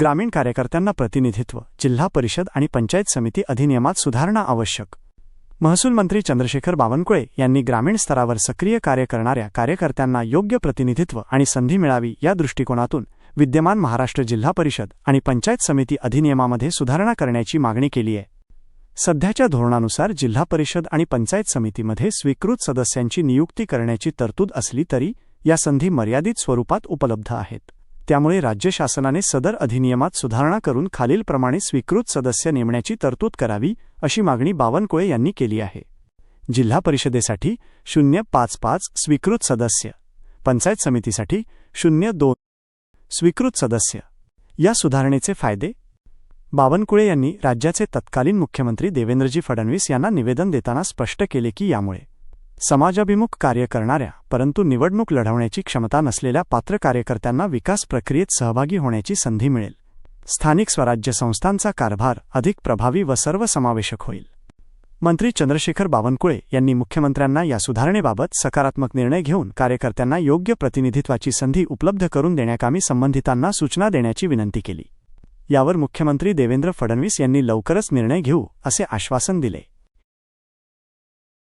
ग्रामीण कार्यकर्त्यांना प्रतिनिधित्व जिल्हा परिषद आणि पंचायत समिती अधिनियमात सुधारणा आवश्यक. महसूल मंत्री चंद्रशेखर बावनकुळे यांनी ग्रामीण स्तरावर सक्रिय कार्य करणाऱ्या कार्यकर्त्यांना योग्य प्रतिनिधित्व आणि संधी मिळावी या दृष्टिकोनातून विद्यमान महाराष्ट्र जिल्हा परिषद आणि पंचायत समिती अधिनियमामध्ये सुधारणा करण्याची मागणी केली आहे. सध्याच्या धोरणानुसार जिल्हा परिषद आणि पंचायत समितीमध्ये स्वीकृत सदस्यांची नियुक्ती करण्याची तरतूद असली तरी या संधी मर्यादित स्वरूपात उपलब्ध आहेत. त्यामुळे राज्य शासनाने सदर अधिनियमात सुधारणा करून खालीलप्रमाणे स्वीकृत सदस्य नेमण्याची तरतूद करावी अशी मागणी बावनकुळे यांनी केली आहे. जिल्हा परिषदेसाठी शून्य पाच पाच स्वीकृत सदस्य. पंचायत समितीसाठी शून्य दोन स्वीकृत सदस्य. या सुधारणेचे फायदे? बावनकुळे यांनी राज्याचे तत्कालीन मुख्यमंत्री देवेंद्रजी फडणवीस यांना निवेदन देताना स्पष्ट केले की यामुळे समाजाभिमुख कार्य करणाऱ्या परंतु निवडणूक लढवण्याची क्षमता नसलेल्या पात्र कार्यकर्त्यांना विकास प्रक्रियेत सहभागी होण्याची संधी मिळेल. स्थानिक स्वराज्य संस्थांचा कारभार अधिक प्रभावी व सर्वसमावेशक होईल. मंत्री चंद्रशेखर बावनकुळे यांनी मुख्यमंत्र्यांना या सुधारणेबाबत सकारात्मक निर्णय घेऊन कार्यकर्त्यांना योग्य प्रतिनिधित्वाची संधी उपलब्ध करून देण्याकामी संबंधितांना सूचना देण्याची विनंती केली. यावर मुख्यमंत्री देवेंद्र फडणवीस यांनी लवकरच निर्णय घेऊ असे आश्वासन दिले.